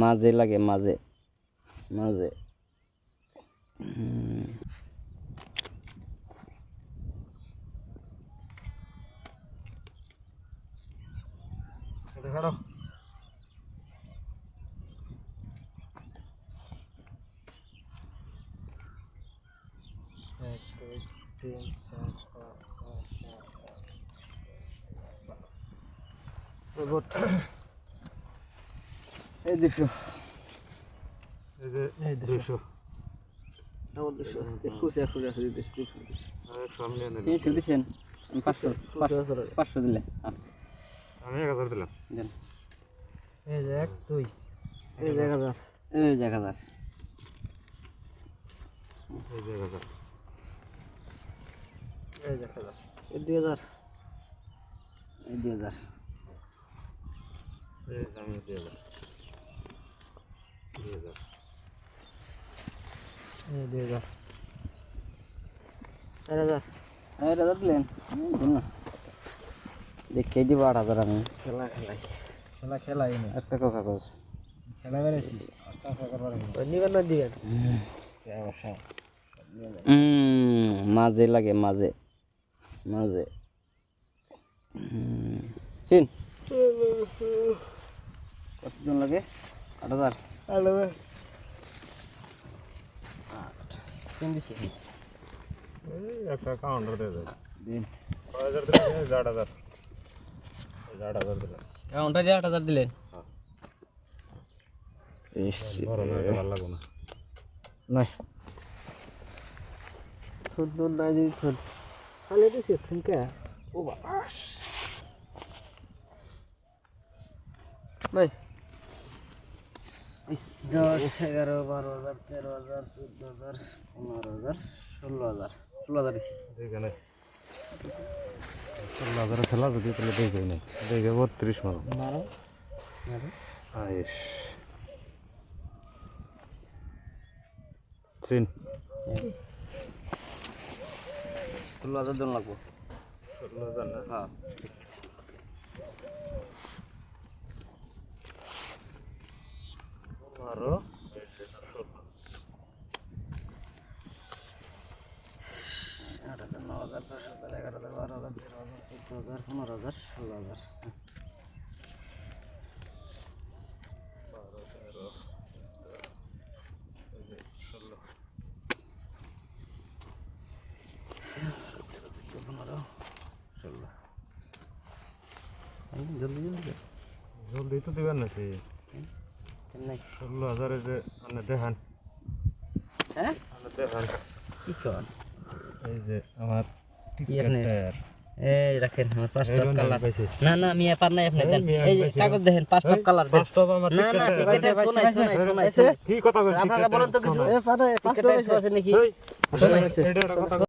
মাঝে লাগে মাঝে উম, এটা এক দুই তিন চার পাঁচ ছয় সাত আট। এই দুশো। এই দুশো। পাঁচশো দিলে। আমি এক হাজার দিলাম। এই যে এক দুই। এই যে এক হাজার। এই যে এক হাজার। এই যে এক হাজার। এই যে এক হাজার। এই দুই হাজার। এই দুই হাজার। এই যে আমি দুই হাজার। দুই হাজার দুই হাজার চার হাজার দিলেন। দেখে দিব আট হাজার আমি। খেলা খেলাই। খেলা খেলাই একটা কথা কাগজ খেলা বেড়েছি। নিবেন না দিবেন? মাঝে লাগে মাঝে। মাঝে। চিন। কতজন লাগে? আট হাজার। তিন দিছি একটা কাউন্টার দিয়ে দেবে দিন। কয় হাজার দিলেন আট হাজার। আট হাজার দিলেন কাউন্টারে আট হাজার দিলেন? ভালো লাগবে না। নয় সুন্দর না দিদি থুন খালি দিছি থুনকে ও বাস। নাই। দশ এগারো বারো হাজার তেরো হাজার চোদ্দ হাজার পনেরো হাজার ষোলো হাজার ষোলো হাজার দেখে ষোলো হাজার খেলা যদি তাহলে দেখে নাই দেখে বত্রিশ মারো। মারো। আইস চিন। ষোলো হাজার জন লাগবো। ষোলো হাজার না? হ্যাঁ। পনেরো আট হাজার ন হাজার দশ হাজার এগারো হাজার বারো হাজার তেরো হাজার চোদ্দ হাজার পনেরো হাজার ষোলো। হাজার জলদি জলদি জলদি তো দিবেন না সে নাই ষোলো হাজারে যে মানে দেখান হ্যাঁ মানে দেখান কি কর এই যে আমার কি আপনি? টিকেটের এই রাখেন আমার পাঁচটা কালার না না আমি এপার নাই আপনি দেন এই যে কাগজ দেখেন পাঁচটা কালার দেন পাঁচটা তো আমার না না টিকেটের। টিকেটের শোনাই শোনাই শোনাই শোনাই কি কথা বলেন আপনারা বলেন তো কিছু আছে নাকি শোনাই